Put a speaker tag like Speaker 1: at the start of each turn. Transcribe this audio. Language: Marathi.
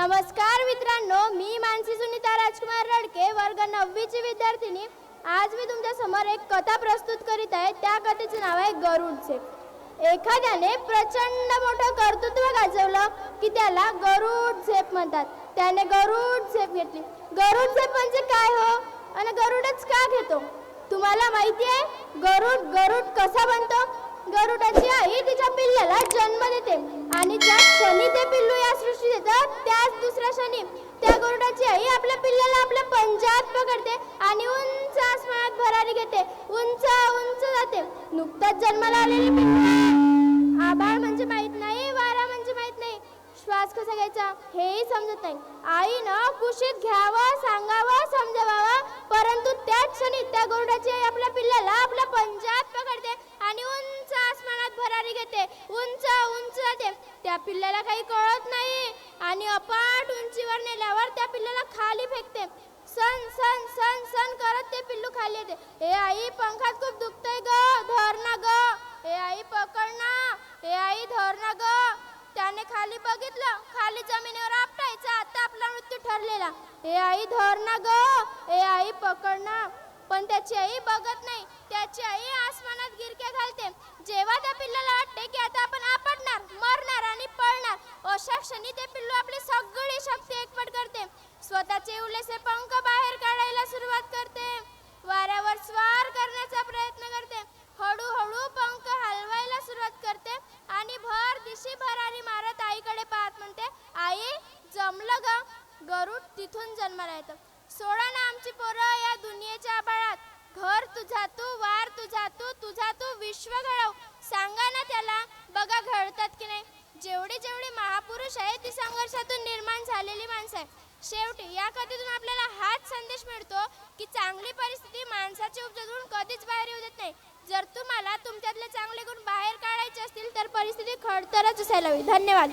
Speaker 1: नमस्कार मित्रांनो मी मानसी सुनीता राजकुमार रडके वर्ग नववीची विद्यार्थिनी. आज मी तुमच्यासमोर एक कथा प्रस्तुत करीत आहे. त्या कथेचे नाव आहे गरुड झेप एखाद्याने प्रचंड मोठं कर्तृत्व गाजवलं की त्याला गरुड झेप म्हणतात. त्याने गरुड झेप घेतली. गरुड झेप म्हणजे काय हो? आणि गरुडच का घेतो? तुम्हाला माहिती आहे गरुड गरुड कसा बनतो? गरुडाची आई तिच्या पिल्लाला जन्म देते आणि ज्या क्षणी ते पिल्लू या सृष्टीत येतं त्याच दुसऱ्या क्षणी त्या आई आपल्या पिल्लाला आपल्या पंजात पकडते आणि उंच आसमानात भरारी घेते. उंच उंच जाते. नुकताच जन्माला आलेली पिल्ला. आभाळ म्हणजे माहीत नाही वारा म्हणजे माहीत नाही. श्वास कसा घ्यायचा हेही समजत नाही. आईनं कुशीत घ्यावं सांगावं समजवावं परंतु त्याच क्षणी त्या गरुडाची आई आपल्या पिल्लाला आपल्या पंजात पकडते आणि उंच आसमानात भरारी घेते. उंच उंच जाते. त्या पिल्लाला काही कळत नाही. आणि अपाट उंचीवर नेल्यावर त्या पिल्लाला खाली फेकते. सन सन सन सन करत ते पिल्लू खाली येते. हे आई पंखात खूप दुखतंय ग धर ना ग. हे आई पकड ना. हे आई धर ना ग. त्याने खाली बघितलं. खाली जमिनीवर आपटायचा. आता आपला मृत्यू ठरलेला. हे आई धर ना ग. हे आई पकड ना. पण त्याची आई बघत नाही. त्याची आई आसमानात गिरक्या घालते. जेव्हा त्या पिल्लाला वाटते की आता आपण आपटणार मरणार आणि पळणार अशा क्षणी ते पिल्लू आपली सगळी शक्ती एकवट करते स्वतःचे उलेसे पंख बाहेर काढायला सुरुवात करते वाऱ्यावर स्वार करण्याचा प्रयत्न करते. हळूहळू पंख हलवायला सुरुवात करते आणि भर दिशी भरारी मारत आईकडे पाहत म्हणते आई जमलं ग. गरुड तिथून जन्माला येतं. सोडा ना आमची पोरं या दुनियेच्या आबाळात. घर तुझा तू वार तुझा तू तुझा तू विश्व घडव. सांगा ना त्याला बघा घडतात की नाही. जेवढी जेवढी महापुरुष आहे ती संघर्षातून निर्माण झालेली माणसं आहे शेवटी या कथेतून आपल्याला हाच संदेश मिळतो की चांग परिस्थिती उपजून कधीच बाहेर येऊ देत नाही. जर तुम्हाला तुमच्यातले चांगले गुण बाहेर काढायचे असतील तर परिस्थिती खडतरच असायला हवी. धन्यवाद.